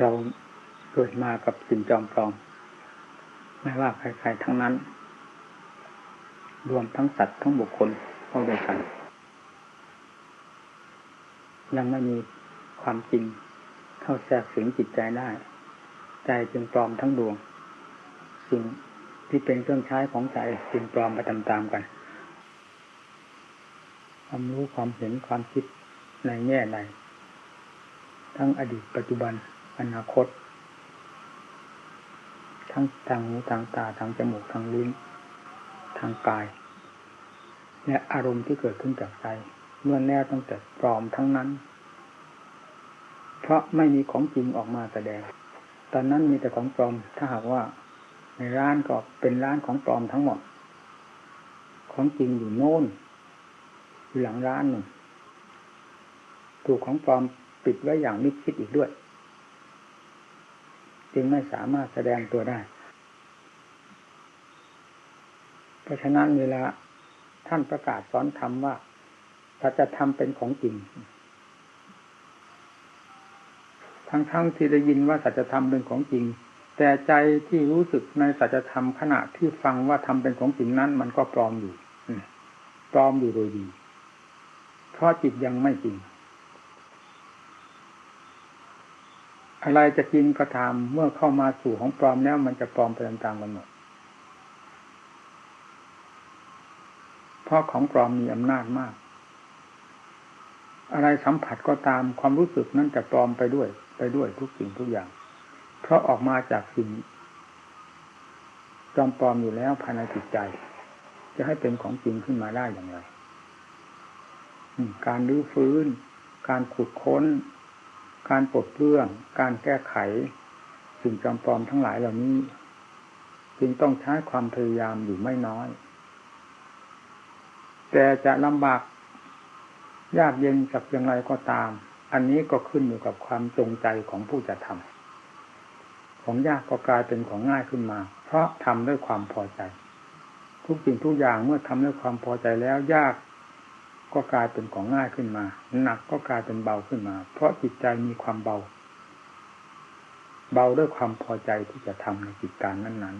เราเกิดมากับสิ่งจอมปลอม ไม่ว่าใครๆทั้งนั้น รวมทั้งสัตว์ทั้งบุคคลเข้าด้วยกัน ยังไม่มีความจริงเข้าแทรกสิงจิตใจได้ ใจจึงปลอมทั้งดวง สิ่งที่เป็นเครื่องใช้ของใจจึงปลอมไปตามๆกัน ความรู้ความเห็นความคิดในแง่ใดทั้งอดีตปัจจุบัน อนาคต ทั้งทางหูทางตาทางจมูกทางลิ้น ทางกาย และอารมณ์ที่เกิดขึ้นจากใจเมื่อแน่ตั้งแต่ปลอมทั้งนั้น เพราะไม่มีของจริงออกมาแสดง ตอนนั้นมีแต่ของปลอม ถ้าหากว่า ในร้านก็เป็นร้านของปลอมทั้งหมด ของจริงอยู่โน่นอยู่หลังร้านหนึ่งถูกของปลอมปิดไว้อย่างมิดชิดอีกด้วย จึงไม่สามารถแสดงตัวได้ เพราะฉะนั้นเวลาท่านประกาศสอนธรรมว่าสัจธรรมเป็นของจริง ทั้งๆทที่ได้ยินว่าสัจธรรมเป็นของจริง แต่ใจที่รู้สึกในสัจธรรมขณะที่ฟังว่าทำเป็นของจริงนั้น มันก็ปลอมอยู่ปลอมอยู่โดยดี เพราะจิตยังไม่จริง อะไรจะจริงก็ตามเมื่อเข้ามาสู่ของปลอมแล้ว มันจะปลอมไปตามๆกันหมดเพราะของปลอมมีอำนาจมาก อะไรสัมผัสก็ตามความรู้สึกนั้นจะปลอมไปด้วย ไปด้วยทุกสิ่งทุกอย่าง เพราะออกมาจากสิ่งจอมปลอมอยู่แล้วภายในจิตใจ จะให้เป็นของจริงขึ้นมาได้อย่างไรการรื้อฟื้น การขุดค้น การปลดเปลื้องการแก้ไข สิ่งจำปลอมทั้งหลายเหล่านี้ จึงต้องใช้ความพยายามอยู่ไม่น้อย แต่จะลำบากยากเย็นสักอย่างไรก็ตาม อันนี้ก็ขึ้นอยู่กับความจงใจของผู้จะทำของยากก็กลายเป็นของง่ายขึ้นมา เพราะทำด้วยความพอใจ ทุกสิ่งทุกอย่างเมื่อทำด้วยความพอใจแล้วยาก ก็กลายเป็นของง่ายขึ้นมา หนักก็กลายเป็นเบาขึ้นมา เพราะจิตใจมีความเบา เบาด้วยความพอใจที่จะทำในกิจการนั้น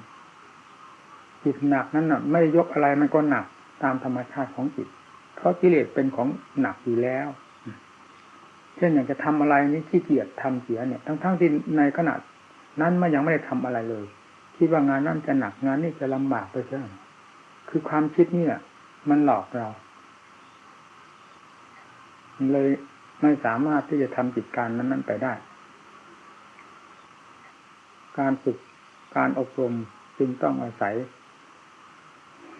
ๆ จิตหนักนั้นน่ะ ไม่ยกอะไรมันก็หนักตามธรรมชาติของจิต เพราะกิเลสเป็นของหนักอยู่แล้ว เช่นอย่างจะทำอะไรนี่ขี้เกียจทำเสียเนี่ย ทั้งๆทที่ในขณะนั้นมันยังไม่ได้ทำอะไรเลยคิดว่างานนั้นจะหนักงานนี้จะลำบากไปเช่นคือความคิดนี่แหละมันหลอกเรา เลยไม่สามารถที่จะทำกิจการนั้น ๆ ไปได้ การฝึกการอบรมจึงต้องอาศัย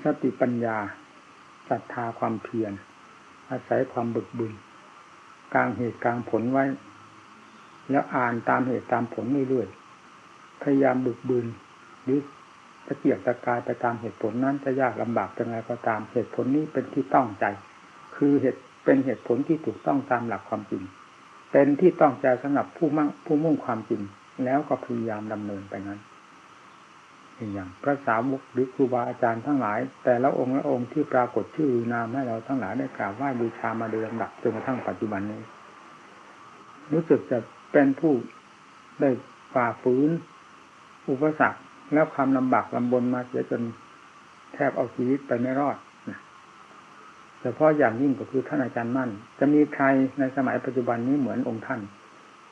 สติปัญญาศรัทธาความเพียรอาศัยความบึกบึนกลางเหตุกลางผลไว้ แล้วอ่านตามเหตุตามผลเรื่อยๆพยายามบึกบึนหรือตะเกียบตะกายไปตามเหตุผลนั้นจะยากลำบากยังไงก็ตามเหตุผลนี้เป็นที่ต้องใจ คือเหตุ เป็นเหตุผลที่ถูกต้องตามหลักความจริง เป็นที่ต้องใจสำหรับผู้มั่งผู้มุ่งความจริง แล้วก็พยายามดำเนินไปนั้นอย่างพระสาวกหรือครูบาอาจารย์ทั้งหลาย แต่ละองค์ละองค์ที่ปรากฏชื่อนามให้เราทั้งหลายได้กราบไหว้บูชามาโดยลำดับจนกระทั่งปัจจุบันนี้ รู้สึกจะเป็นผู้ได้ฝ่าฝืนอุปสรรค แล้วความลำบากลำบนมาเสียจนแทบเอาชีวิตไปไม่รอด เฉพาะอย่างยิ่งก็คือท่านอาจารย์มั่น จะมีใครในสมัยปัจจุบันนี้เหมือนองค์ท่าน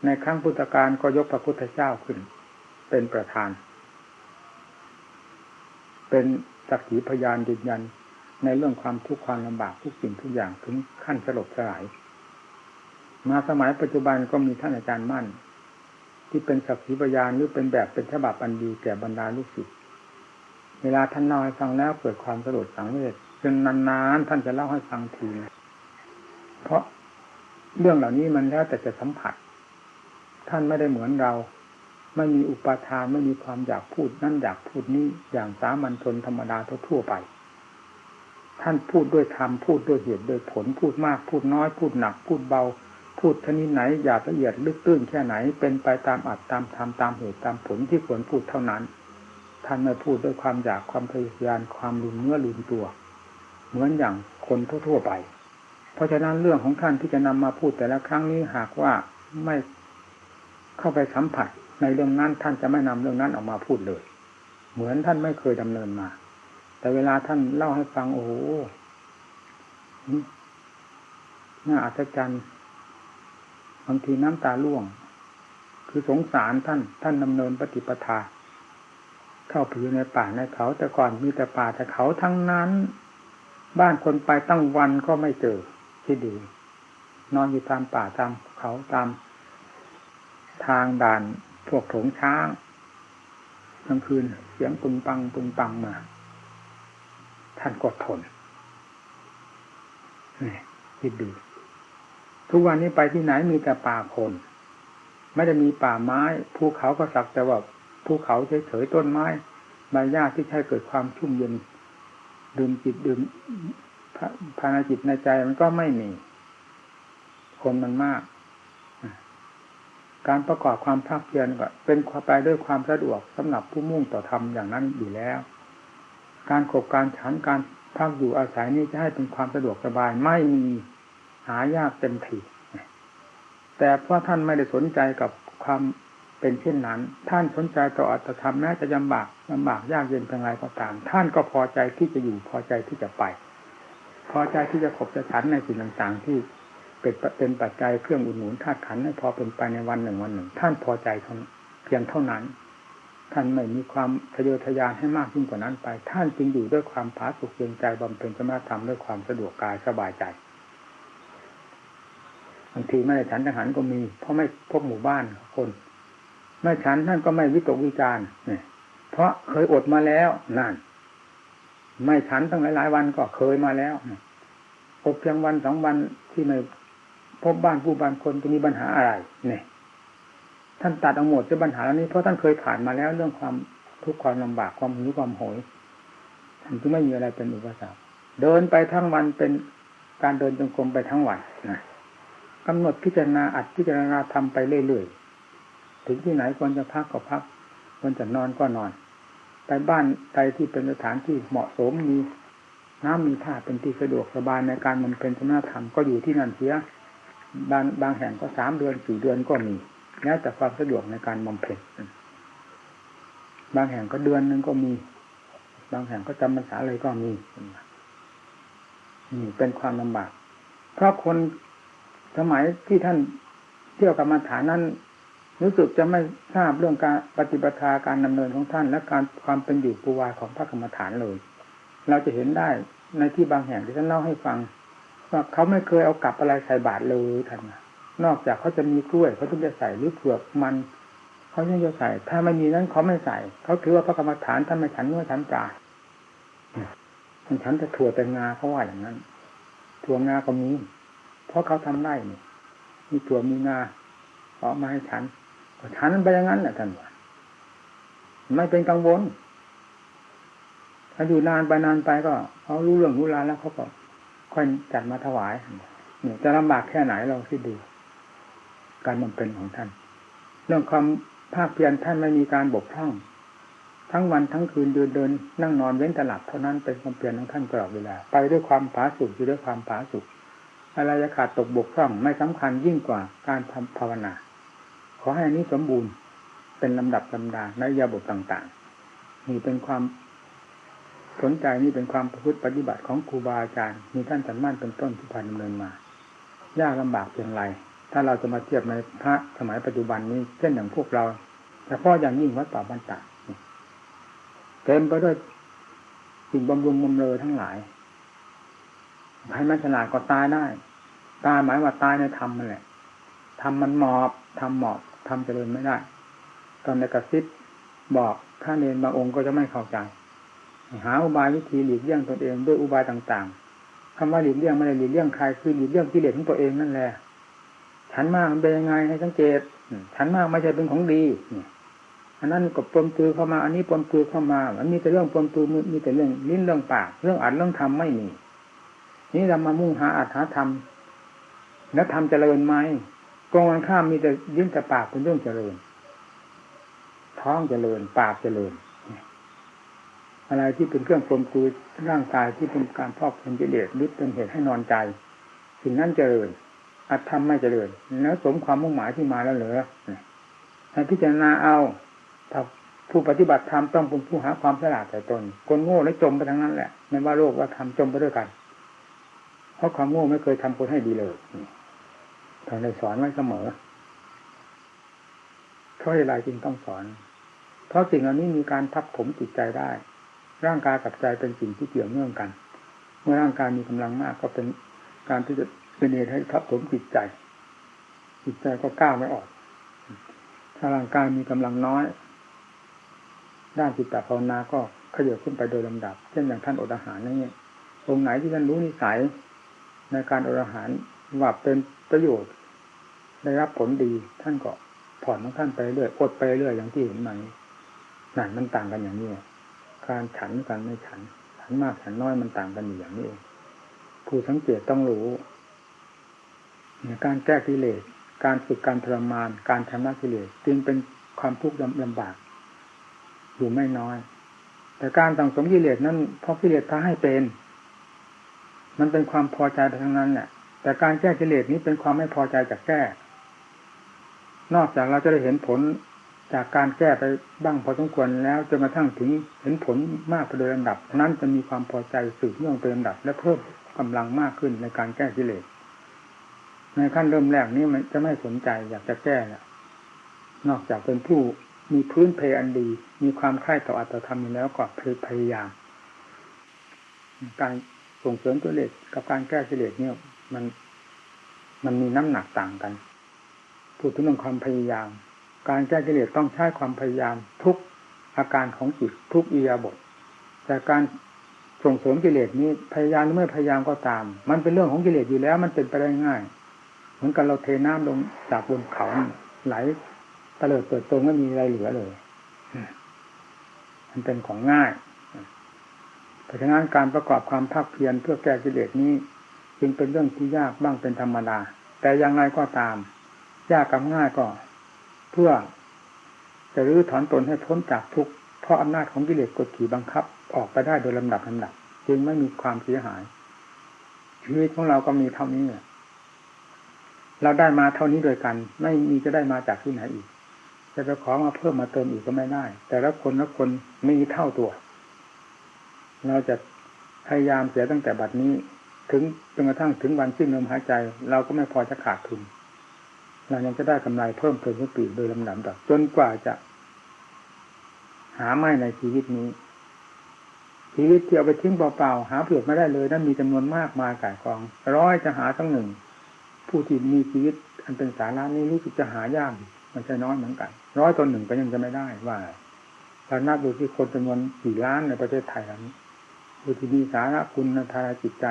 ในครั้งพุทธกาลก็ยกพระพุทธเจ้าขึ้น เป็นประธาน เป็นสักขีพยานยืนยันในเรื่องความทุกข์ความลำบากทุกสิ่งทุกอย่างถึงขั้นสลบสลาย มาสมัยปัจจุบันก็มีท่านอาจารย์มั่น ที่เป็นสักขีพยานหรือเป็นแบบเป็นฉบับอันดีแก่บรรดาลูกศิษย์เวลาท่านเล่าให้ฟังแล้วเกิดความสลดสังเวช จนนานๆท่านจะเล่าให้ฟังทีเพราะเรื่องเหล่านี้มันแล้วแต่จะสัมผัส ท่านไม่ได้เหมือนเรา ไม่มีอุปาทานไม่มีความอยากพูดนั่นอยากพูดนี้อย่างสามัญชนธรรมดาทั่วไป ท่านพูดด้วยธรรมพูดด้วยเหตุด้วยผลพูดมากพูดน้อย พูดหนัก พูดเบา พูดชนิดไหนอยากละเอียดลึกตื้นแค่ไหน เป็นไปตามอัดตามธรรมตามเหตุตามผลที่ควรพูดเท่านั้น ท่านไม่พูดด้วยความอยากความพยายามความลืมเนื้อลืมตัว เหมือนอย่างคนทั่วๆไป เพราะฉะนั้นเรื่องของท่านที่จะนำมาพูดแต่ละครั้งนี้หากว่าไม่เข้าไปสัมผัสในเรื่องนั้นท่านจะไม่นำเรื่องนั้นออกมาพูดเลย เหมือนท่านไม่เคยดำเนินมา แต่เวลาท่านเล่าให้ฟังโอ้โหน่าอัศจรรย์บางทีน้ำตาล่วง คือสงสารท่าน ท่านดำเนินปฏิปทา เข้าไปอยู่ในป่าในเขา แต่ก่อนมีแต่ป่าแต่เขาทั้งนั้น บ้านคนไปตั้งวันก็ไม่เจอที่ดี นอนอยู่ตามป่าตามเขาตาม ทางด่านพวกโถงช้างกลางคืนเสียงปุงปังปุงปังมา ท่านกดทนนี่คิดดูทุกวันนี้ไปที่ไหนมีแต่ป่าคน ไม่ได้มีป่าไม้ภูเขาก็สักแต่ว่าภูเขาเฉยๆต้นไม้ใบหญ้าที่ใช้เกิดความชุ่มเย็น ดื่มจิตดื่มภายในจิตในใจมันก็ไม่มี คนมันมาก การประกอบความภาคเพียรก็เป็นความไปด้วยความสะดวกสำหรับผู้มุ่งต่อธรรมอย่างนั้นอยู่แล้ว การขบการฉันการพักอยู่อาศัยนี้จะให้เป็นความสะดวกสบายไม่มีหายากเต็มทีแต่เพราะท่านไม่ได้สนใจกับความ เป็นเช่นนั้น ท่านสนใจต่ออัตธรรมแม้จะลำบากลำบากยากเย็นเพียงไรก็ตาม ท่านก็พอใจที่จะอยู่พอใจที่จะไป พอใจที่จะขบจะฉันในสิ่งต่างๆ ที่เป็นเป็นปัจจัยเครื่องอุดหนุนธาตุขันให้พอเป็นไปในวันหนึ่งวันหนึ่ง ท่านพอใจเพียงเท่านั้น ท่านไม่มีความทะเยอทะยานให้มากยิ่งกว่านั้นไป ท่านจึงอยู่ด้วยความผาสุกเย็นใจบำเพ็ญสมาธรรมด้วยความสะดวกกายสบายใจบางทีไม่ได้ฉันทหารก็มี เพราะไม่พบหมู่บ้านคน ไม่ฉันท่านก็ไม่วิตกวิจารเนี่ยเพราะเคยอดมาแล้วนั่น ไม่ฉันตั้งหลายหลายวันก็เคยมาแล้วอดเพียงวันสองวันที่ไม่พบบ้านผู้บ้านคนจะมีปัญหาอะไร เนี่ย ท่านตัดเอาหมดจะปัญหาแล้วนี้เพราะท่านเคยผ่านมาแล้วเรื่องความทุกข์ความลำบากความหิวความโหยท่านจึงไม่มีอะไรเป็นอุปสรรคเดินไปทั้งวันเป็นการเดินจงกรมไปทั้งวันนะกำหนดพิจารณาอัดพิจารณาทำไปเรื่อยๆ ถึงที่ไหนควรจะพักก็พักควรจะนอนก็นอน ไปบ้านใดที่เป็นสถานที่เหมาะสมมีน้ำมีท่าเป็นที่สะดวกสบายในการมันเป็นสมณธรรมก็อยู่ที่นั่นเสียบางบางแห่งก็สามเดือนสี่เดือนก็มีแล้วแต่ความสะดวกในการบำเพ็ญบางแห่งก็เดือนหนึ่งก็มี บางแห่งก็จำพรรษาเลยก็มีนี่เป็นความลำบาก เพราะคนสมัยที่ท่านเที่ยวกรรมฐานนั้น รู้สึกจะไม่ทราบเรื่องการปฏิบัติการดำเนินของท่าน และการความเป็นอยู่ปูวาของพระกรรมฐานเลย เราจะเห็นได้ในที่บางแห่งที่ท่านเล่าให้ฟังว่าเขาไม่เคยเอากลับอะไรใส่บาตรเลยท่านนอกจากเขาจะมีกล้วยเขาต้องจะใส่หรือเผือกมันเขายังจะใส่ ถ้าไม่มีนั้นเขาไม่ใส่ เขาถือว่าพระกรรมฐานท่านไม่ฉันเนื้อฉันปลาท่านฉันจะถั่วแต่งาเขาว่าอย่างนั้น ถั่วงาก็มีเพราะเขาทำไร่นี่มีตัวมีงาขอมาให้ฉัน ฉันไปอย่างนั้นแหละท่านว่าไม่เป็นกังวล ถ้าอยู่นานไปนานไปก็เขารู้เรื่องรู้ราวแล้วเขาก็ค่อยจัดมาถวายเนี่ยจะลำบากแค่ไหนเราคิดดู การมันเป็นของท่าน เรื่องความภาคเพียรท่านไม่มีการบกพร่อง ทั้งวันทั้งคืนเดินเดิน นั่งนอนเว้นตลับเท่านั้นเป็นความเพียรของท่านตลอดเวลา ไปด้วยความผาสุกอยู่ด้วยความผาสุกอะไรจะขาดตกบกพร่องไม่สำคัญยิ่งกว่าการทำภาวนา อให้นี้สมบูรณ์เป็นลำดับลำดาในยาบทต่างๆนี่เป็นความสนใจนี่เป็นความประพฤติปฏิบัติของครูบาอาจารย์ มีท่านสันมั่นเป็นต้นที่ผ่านดำเนินมา ยากลำบากเพียงไร ถ้าเราจะมาเทียบในพระสมัยปัจจุบันนี้ เช่นอย่างพวกเราเฉพาะอย่างยิ่งวัดป่าบันตาเต็มไปด้วยสิ่งบำรุงบำเรอทั้งหลายใครไม่ฉลาดก็ตายได้ ตายหมายว่าตายในธรรมมันแหละทำมันหมอบทำหมอบ ทำเจริญไม่ได้ ตอนในกระซิบบอกถ้าเนนบางองค์ก็จะไม่เข้าใจ หาอุบายวิธีหลีกเลี่ยงตนเองด้วยอุบายต่างๆคำว่าหลีกเลี่ยงไม่ได้หลีกเลี่ยงใครคือหลีกเลี่ยงกิเลสของตัวเองนั่นแหละฉันมากมันเป็นยังไงให้สังเกตฉันมากไม่ใช่เป็นของดีอันนั้นก็ปนปือเข้ามา อันนี้ปนปือเข้ามามันมีแต่เรื่องปนปือมีแต่เรื่องลิ้นเรื่องปาก เรื่องอัดเรื่องทำไม่มีนี่เรามามุ่งหาอัตถธรรม แล้วทำเจริญไหม กองกันข้ามมีแต่ยิ้มแต่ปากเป็นเรื่องเจริญ ท้องเจริญ ปากเจริญ อะไรที่เป็นเครื่องปลมคือร่างกายที่เป็นการพอกเป็นกิเลสหรือเป็นเหตุให้นอนใจ สิ่งนั้นเจริญอัตธรรมไม่เจริญแล้วสมความมุ่งหมายที่มาแล้วเหรอให้พิจารณาเอาถ้าผู้ปฏิบัติธรรมต้องเป็นผู้หาความฉลาดแต่ตน คนโง่และจมไปทั้งนั้นแหละไม่ว่าโลกว่าธรรมจมไปด้วยกัน เพราะความโง่ไม่เคยทำคนให้ดีเลย ท่านได้สอนไว้เสมอ เพราะอะไรจึงต้องสอน เพราะสิ่งเหล่านี้มีการทับถมจิตใจได้ ร่างกายกับใจเป็นสิ่งที่เกี่ยวเนื่องกัน เมื่อร่างกายมีกำลังมากก็เป็นการที่จะเป็นเหตุให้ทับถมจิตใจ จิตใจก็ก้าวไม่ออก ถ้าร่างกายมีกำลังน้อย ด้านจิตตภาวนาก็ขยับขึ้นไปโดยลำดับ เช่นอย่างท่านอดอาหารนี่องค์ไหนที่ท่านรู้นิสัยในการอดอาหารว่าเป็นประโยชน์ ได้รับผลดีท่านก็ผ่อนของท่านไปเรื่อยอดไปเรื่อยอย่างที่เห็นมานี้นั่นมันต่างกันอย่างนี้การฉันกันไม่ฉัน ฉันมากฉันน้อยมันต่างกันอยู่อย่างนี้เองผู้สังเกตต้องรู้การแก้กิเลสการฝึกการทรมาน การชำระกิเลสจึงเป็นความทุกข์ลำบาก อยู่ไม่น้อย แต่การต่างสมกิเลสนั้นเพราะกิเลสพาให้เป็น มันเป็นความพอใจไปทั้งนั้นแหละแต่การแก้กิเลสนี้เป็นความไม่พอใจจากแก้ นอกจากเราจะได้เห็นผลจากการแก้ไปบ้างพอสมควรแล้วจนกระทั่งถึงเห็นผลมากไปโดยลำดับนั้นจะมีความพอใจสืบเนื่องไปลำดับ และเพิ่มกำลังมากขึ้นในการแก้กิเลสในขั้นเริ่มแรกนี้มันจะไม่สนใจอยากจะแก้แล้วนอกจากเป็นผู้มีพื้นเพอันดี มีความใคร่ต่ออัตธรรมอยู่แล้วก็พยายาม การส่งเสริมตัวเลสกับการแก้กิเลสเนี่ยมันมันมีน้ำหนักต่างกัน พูดถึงเรื่องความพยายาม การแก้กิเลสต้องใช้ความพยายามทุกอาการของจิตทุกอียาบทแต่การส่งเสริมกิเลสนี้พยายามหรือไม่พยายามก็ตาม มันเป็นเรื่องของกิเลสอยู่แล้ว มันเป็นไปได้ง่าย เหมือนกันเราเทน้ำลงจากบนเขาไหลตะเลิดเปิดตรงไม่มีอะไรเหลือเลยมันเป็นของง่ายเพราะฉะนั้นการประกอบความภาคเพียรเพื่อแก้กิเลสนี้ จึงเป็นเรื่องที่ยากบ้างเป็นธรรมดาแต่อย่างไรก็ตาม ยากกับง่ายก็ เพื่อ จะรื้อถอนตนให้พ้นจากทุกข์เพราะอำนาจของกิเลสกดขี่บังคับ ออกไปได้โดยลำดับลำดับจึงไม่มีความเสียหาย ชีวิตของเราก็มีเท่านี้เราได้มาเท่านี้โดยกัน ไม่มีจะได้มาจากที่ไหนอีกจะไปขอมาเพิ่มมาเติมอีกก็ไม่ได้ แต่ละคนละคนมีเท่าตัว เราจะพยายามเสียตั้งแต่บัดนี้ ถึงจนกระทั่งถึงวันสิ้นลมหายใจ เราก็ไม่พอจะขาดทุน เรายังจะได้กำไรเพิ่มเติมขึ้นปีโดยลำดับดับจนกว่าจะ หาไม่ในชีวิตนี้ ชีวิตที่เอาไปทิ้งเปล่าๆหาเผือกไม่ได้เลยนั้นมีจำนวนมากมายกายกอง ร้อยจะหาตั้งหนึ่ง ผู้ที่มีชีวิต อันเป็นสาระนี้รู้สึกจะหายากมันใช่น้อยเหมือนกัน ร้อยต่อหนึ่งก็ยังจะไม่ได้ว่าเรานับดูที่คนจำนวนกี่ล้านในประเทศไทยนี้ ผู้ที่มีสาระคุณทางจิตใจ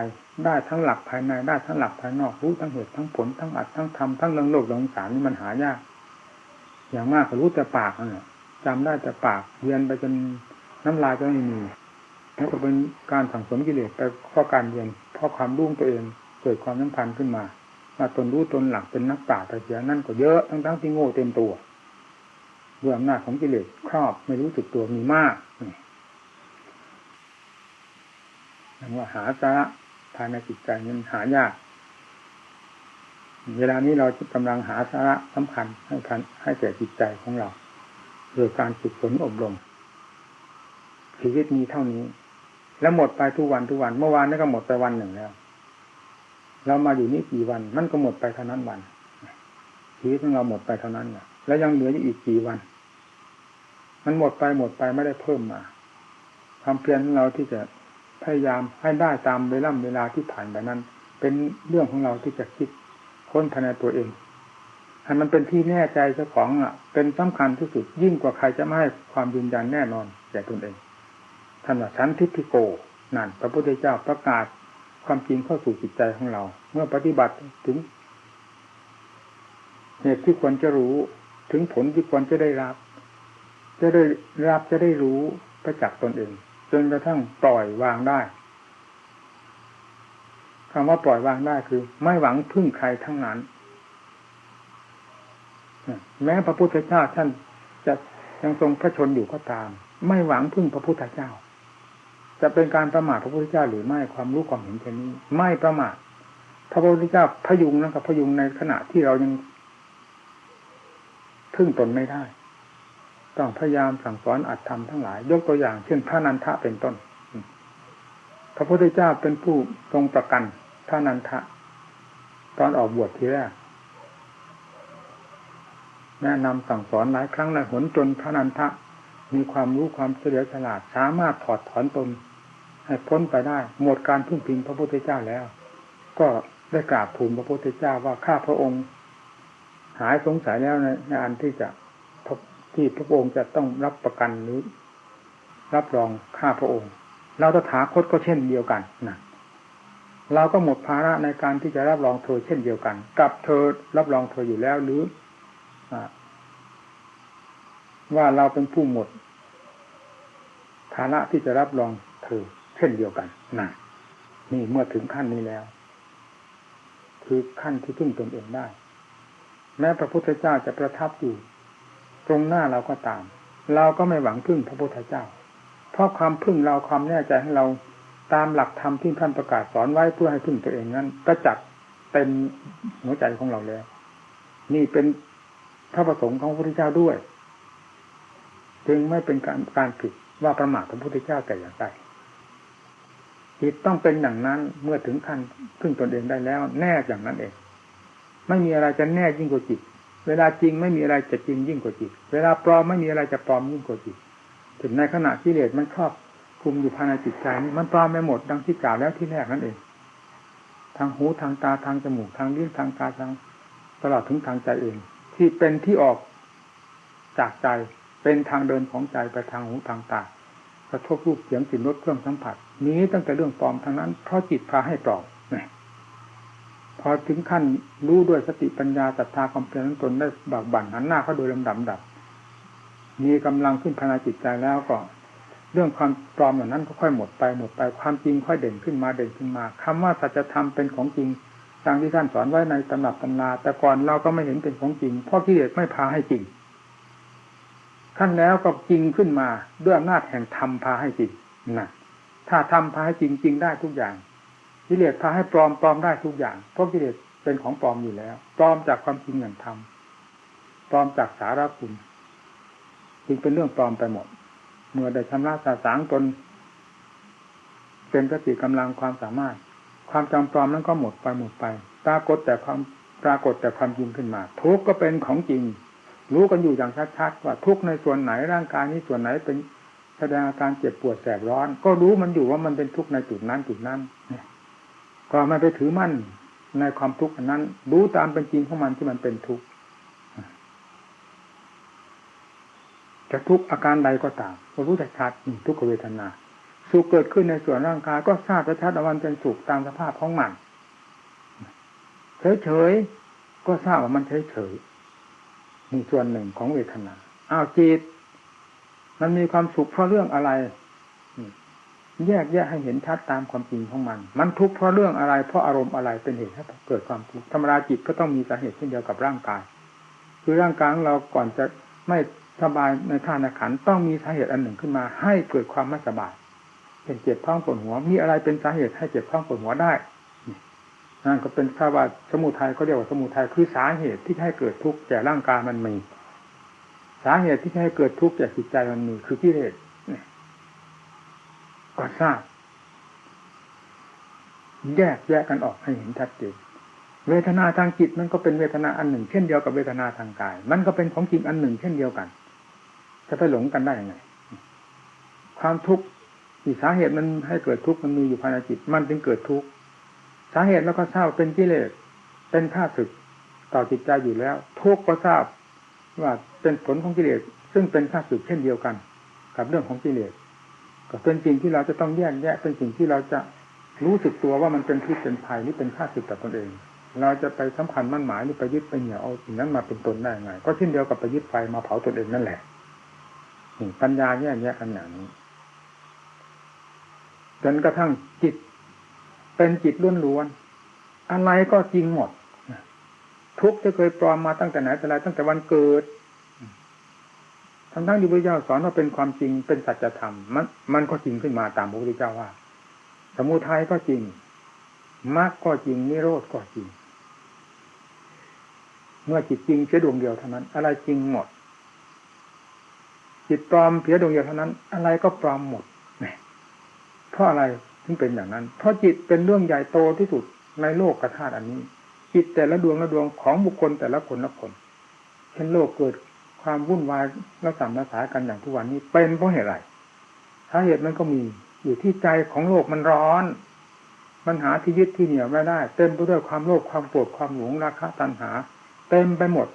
ได้ทั้งหลักภายในได้ทั้งหลักภายนอกรู้ทั้งเหตุทั้งผลทั้งอัดทั้งทำทั้งเรื่องโลกเรื่องสารนี่มันหายาก อย่างมากก็รู้แต่ปากนั่นแหละจำได้แต่ปากเรียนไปจนน้ำลายก็ไม่มีแล้วก็เป็นการสั่งสมกิเลสไปข้อการเรียนเพราะความรุ่งตัวเองเกิดความสัมพันธ์ขึ้นมาว่าตนรู้ตนหลักเป็นนักปราชญ์แต่เสียนั่นก็เยอะทั้งทั้งที่โง่เต็มตัวด้วยอำนาจของกิเลสครอบไม่รู้สึกตัวมีมากนี่ ว่าหาสาระภายในจิตใจนั้นหายาก เวลานี้เรากำลังหาสาระสำคัญให้คันให้แก่จิตใจของเราโดยการฝึกฝนอบรมชีวิตมีเท่านี้ แล้วหมดไปทุกวันทุกวัน เมื่อวานนี้ก็หมดไปวันหนึ่งแล้ว เรามาอยู่นี่กี่วัน มันก็หมดไปเท่านั้นวันชีวิตของเราหมดไปเท่านั้นเนี่ยแล้วยังเหลืออีกกี่วัน มันหมดไปหมดไปไม่ได้เพิ่มมาความเพียรของเราที่จะ พยายามให้ได้ตามเวลาเวลาที่ผ่านไปนั้น เป็นเรื่องของเราที่จะคิดค้นภายในตัวเองให้มันเป็นที่แน่ใจเจ้าของอะ เป็นสำคัญที่สุดยิ่งกว่าใครจะไม่ให้ความยืนยันแน่นอนแก่ตนเองท่านว่าชั้นทิฏฐิโกนั่นพระพุทธเจ้าประกาศความจริงเข้าสู่จิตใจของเรา เมื่อปฏิบัติถึงเหตุที่ควรจะรู้ถึงผลที่ควรจะได้รับ จะได้รับจะได้รู้ประจักษ์ตนเอง นกระทั่งปล่อยวางได้คำว่าปล่อยวางได้คือ ไม่หวังพึ่งใครทั้งนั้น แม้พระพุทธเจ้าท่านจะยังทรงพระชนอยู่ก็ตาม ไม่หวังพึ่งพระพุทธเจ้า จะเป็นการประมาทพระพุทธเจ้าหรือไม่ความรู้ความเห็นแค่นี้ ไม่ประมาทพระพุทธเจ้าพยุงนะครับพยุงในขณะที่เรายังพึ่งตนไม่ได้ ต้องพยายามสั่งสอนอัดทำทั้งหลาย ยกตัวอย่าง เช่นพระนันทะเป็นต้น พระพุทธเจ้าเป็นผู้ทรงประกันพระนันทะ ตอนออกบวชทีแรกแนะนำสั่งสอนหลายครั้งหลายหนจนพระนันทะ มีความรู้ความเฉลียวฉลาดสามารถถอดถอนตนให้พ้นไปได้ หมดการพึ่งพิงพระพุทธเจ้าแล้ว ก็ได้กราบทูลพระพุทธเจ้าว่าข้าพระองค์ หายสงสัยแล้วในในอันที่จะ ที่พระองค์จะต้องรับประกันหรือรับรองข้าพระองค์ เราตถาคตก็เช่นเดียวกันนะเราก็หมดภาระในการที่จะรับรองเธอเช่นเดียวกัน กับเธอรับรองเธออยู่แล้วหรือว่าเราเป็นผู้หมด ภาระที่จะรับรองเธอ เช่นเดียวกันนะนี่เมื่อถึงขั้นนี้แล้ว คือขั้นที่พึ่งตนเองได้ แม้พระพุทธเจ้าจะประทับอยู่ ตรงหน้าเราก็ตาม เราก็ไม่หวังพึ่งพระพุทธเจ้า เพราะความพึ่งเราความแน่ใจให้เราตามหลักธรรมที่ท่านประกาศสอนไว้เพื่อให้พึ่งตัวเองนั้นก็จักเต็มหัวใจของเราแล้ว นี่เป็นพระประสงค์ของพระพุทธเจ้าด้วย จึงไม่เป็นการการผิดว่าประมาทพระพุทธเจ้าแต่อย่างใดจิตต้องเป็นอย่างนั้นเมื่อถึงขั้นพึ่งตนเองได้แล้ว แน่อย่างนั้นเอง ไม่มีอะไรจะแน่ยิ่งกว่าจิต เวลาจริงไม่มีอะไรจะจริงยิ่งกว่าจิต เวลาปลอมไม่มีอะไรจะปลอมยิ่งกว่าจิต ถึงในขณะที่เลสมันครอบคุมอยู่ภายในจิตใจนี้มันปลอมไปหมดดังที่กล่าวแล้วที่แรกนั่นเอง ทางหูทางตาทางจมูกทางลิ้นทางกายทางตลอดถึงทางใจเอง ที่เป็นที่ออกจากใจเป็นทางเดินของใจไปทางหูทางตากระทบรูปเสียงสิ่งรสเครื่องสัมผัส นี้ตั้งแต่เรื่องปลอมทางนั้นเพราะจิตพาให้ปลอม อถึงขั้นรู้ด้วยสติปัญญาศรัทธาความเพียรนั้นตนได้บากบั่นหันหน้าเข้าโดยลำดับดับ มีกำลังขึ้นภายในจิตใจแล้วก็ เรื่องความปลอมเหล่านั้นก็ค่อยหมดไปหมดไปความจริงค่อยเด่นขึ้นมาเด่นขึ้นมาคำว่าสัจธรรมเป็นของจริงดังที่ท่านสอนไว้ในตำรับตำราแต่ก่อนเราก็ไม่เห็นเป็นของจริงเพราะกิเลสไม่พาให้จริงขั้นแล้วก็จริงขึ้นมาด้วยอำนาจแห่งธรรมพาให้จริงนะถ้าธรรมพาให้จริงจริงได้ทุกอย่าง กิเลสพาให้ปลอมปลอมได้ทุกอย่าง เพราะกิเลสเป็นของปลอมอยู่แล้ว ปลอมจากความจริงอย่างธรรมปลอมจากสาระคุณจึงเป็นเรื่องปลอมไปหมด เมื่อได้ชำระสาสางตนเป็นสติกำลังความสามารถ ความจำปลอมนั้นก็หมดไปหมดไปปรากฏแต่ความปรากฏแต่ความจริงขึ้นมา ทุกก็เป็นของจริง รู้กันอยู่อย่างชัดๆว่าทุกในส่วนไหนร่างกายนี้ส่วนไหนเป็นแสดงอาการเจ็บปวดแสบร้อน ก็รู้มันอยู่ว่ามันเป็นทุกข์ในจุดนั้นจุดนั้น ก็ไม่ไปถือมั่นในความทุกข์นั้น รู้ตามเป็นจริงของมันที่มันเป็นทุกข์จะทุกข์อาการใดก็ตามก็รู้ชัดทุกขเวทนา สุขเกิดขึ้นในส่วนร่างกายก็ทราบชัดว่ามันเป็นสุขตามสภาพของมันเฉยๆก็ทราบว่ามันเฉยๆนี่ส่วนหนึ่งของเวทนาอ้าวจิตมันมีความสุขเพราะเรื่องอะไร แยกแยกให้เห็นชัดตามความจริงของมัน มันทุกข์เพราะเรื่องอะไร เพราะอารมณ์อะไรเป็นเหตุให้เกิดความทุกข์ ธรรมราจิตก็ต้องมีสาเหตุเช่นเดียวกับร่างกาย คือร่างกายของเราก่อนจะไม่สบายในท่านขันต้องมีสาเหตุอันหนึ่งขึ้นมา ให้เกิดความไม่สบาย เป็นเจ็บท้องปวดหัว มีอะไรเป็นสาเหตุให้เจ็บท้องปวดหัวได้ นั่นก็เป็นภาวะสมุทัยเขาเรียกว่าสมุทัยคือสาเหตุที่ให้เกิดทุกข์แก่ร่างกายมันมี สาเหตุที่ให้เกิดทุกข์แก่จิตใจมันมีคือกิเลส ก็ทราบ แยกแยกกันออกให้เห็นชัดเจนเวทนาทางจิตมันก็เป็นเวทนาอันหนึ่ง เช่นเดียวกับเวทนาทางกาย มันก็เป็นของจริงอันหนึ่ง เช่นเดียวกัน จะไปหลงกันได้ยังไง ความทุกข์ที่สาเหตุมันให้เกิดทุกข์มันมีอยู่ภายในจิต มันจึงเกิดทุกข์สาเหตุแล้วก็ทราบเป็นกิเลสเป็นข้าศึกต่อจิตใจอยู่แล้ว ทุกก็ทราบว่าเป็นผลของกิเลสซึ่งเป็นข้าศึกเช่นเดียวกัน กับเรื่องของกิเลส ก็เป็นสิ่งที่เราจะต้องแยกแยะเป็นสิ่งที่เราจะรู้สึกตัวว่ามันเป็นพิษเป็นภัยนี่เป็นข้าศึกต่อตนเอง เราจะไปสัมพันธ์มั่นหมายนี่ไปยึดไปเหนี่ยวเอาสิ่งนั้นมาเป็นตนได้ไง ก็เช่นเดียวกับไปยึดไฟมาเผาตนเองนั่นแหละปัญญาแยกแยะกันอย่างนี้จนกระทั่งจิต เป็นจิตล้วนๆอะไรก็จริงหมดทุกจะเคยปลอมมาตั้งแต่ไหนแต่ไรตั้งแต่วันเกิด ทั้งทั้งที่พระเจ้าสอนว่าเป็นความจริงเป็นสัจธรรมมันมันก็จริงขึ้นมาตามพระพุทธเจ้าว่า สมุทัยก็จริงมรรคก็จริงนิโรธก็จริง เมื่อจิตจริงเสียดวงเดียวเท่านั้น อะไรจริงหมด จิตปลอมเพียดวงเดียวเท่านั้น อะไรก็ปลอมหมดเนี่ยเพราะอะไรถึงเป็นอย่างนั้น เพราะจิตเป็นเรื่องใหญ่โตที่สุดในโลกกระธาตุอันนี้ จิตแต่ละดวงละดวงของบุคคลแต่ละคนละคนเช่นโลกเกิด ความวุ่นวายและสัมนาสายกันอย่างทุกวันนี้เป็นเพราะเหตุอะไรสาเหตุมันก็มีอยู่ที่ใจของโลกมันร้อนมันหาที่ยึดที่เหนี่ยวไม่ได้ เต็มไปด้วยความโลภความโกรธความหลงราคะตัณหา เต็มไปหมด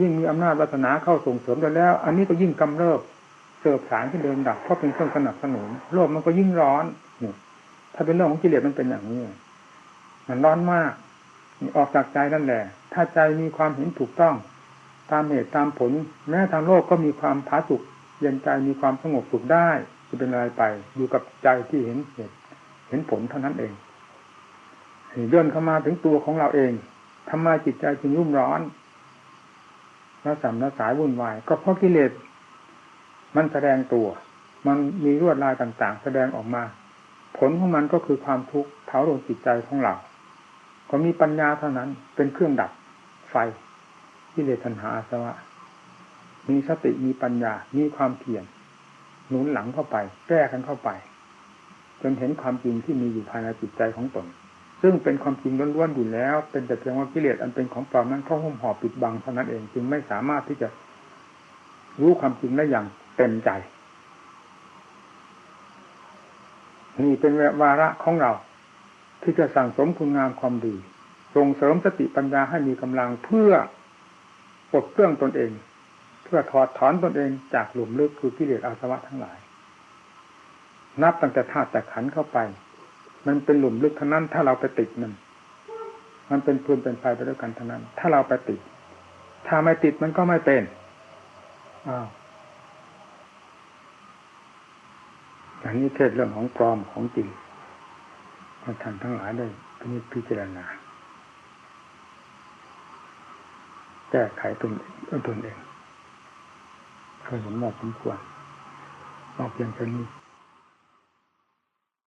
ยิ่งมีอำนาจวาสนาเข้าส่งเสริมไปแล้ว อันนี้ก็ยิ่งกำเริบเสิร์ฟสารขึ้นเดินดับเพราะเป็นเครื่องสนับสนุนโลกมันก็ยิ่งร้อนนี่ถ้าเป็นเรื่องของกิเลสมันเป็นอย่างนี้ มันร้อนมากออกจากใจนั่นแหละ ถ้าใจมีความเห็นถูกต้อง ตามเหตุตามผล แม้ทางโลกก็มีความผาสุกเย็นใจมีความสงบสุขได้จะเป็นอะไรไป อยู่กับใจที่เห็นเหตุเห็นผลเท่านั้นเองย่นเข้ามาถึงตัวของเราเองทำไมจิตใจจึงรุ่มร้อนแล้วสัมละสายวุ่นวาย ก็เพราะกิเลสมันแสดงตัว มันมีรวดลายต่างๆ แสดงออกมา ผลของมันก็คือความทุกข์เผาลงจิตใจของเรา ก็มีปัญญาเท่านั้นเป็นเครื่องดับไฟ กิเลสันหาสวะ มีสติมีปัญญา มีความเพียรหนุนหลังเข้าไป แก้กันเข้าไป จนเห็นความจริงที่มีอยู่ภายในจิตใจของตน ซึ่งเป็นความจริงล้วนๆอยู่แล้ว เป็นแต่เพียงว่ากิเลสอันเป็นของปลอมนั้นเข้าหุ้มห่อปิดบังเท่านั้นเองจึงไม่สามารถที่จะรู้ความจริงได้อย่างเต็มใจนี่เป็นวาระของเรา ที่จะสั่งสมคุณงามความดี ส่งเสริมสติปัญญาให้มีกำลังเพื่อ ปลดเครื่องตนเอง เพื่อถอดถอนตนเองจากหลุมลึกคือกิเลสอาสวะทั้งหลาย นับตั้งแต่ธาตุแต่ขันเข้าไป มันเป็นหลุมลึกทั้งนั้น ถ้าเราไปติดมัน มันเป็นพื้นเป็นไฟไปด้วยกันทั้งนั้น ถ้าเราไปติด ถ้าไม่ติดมันก็ไม่เป็นอ้าวอันนี้เทศเรื่องของปลอมของจริงท่านทั้งหลายได้พิพิจารณา แก้ไขตนตนเองเคยเห็นว่าสมควรเอกเพียงแค่นี้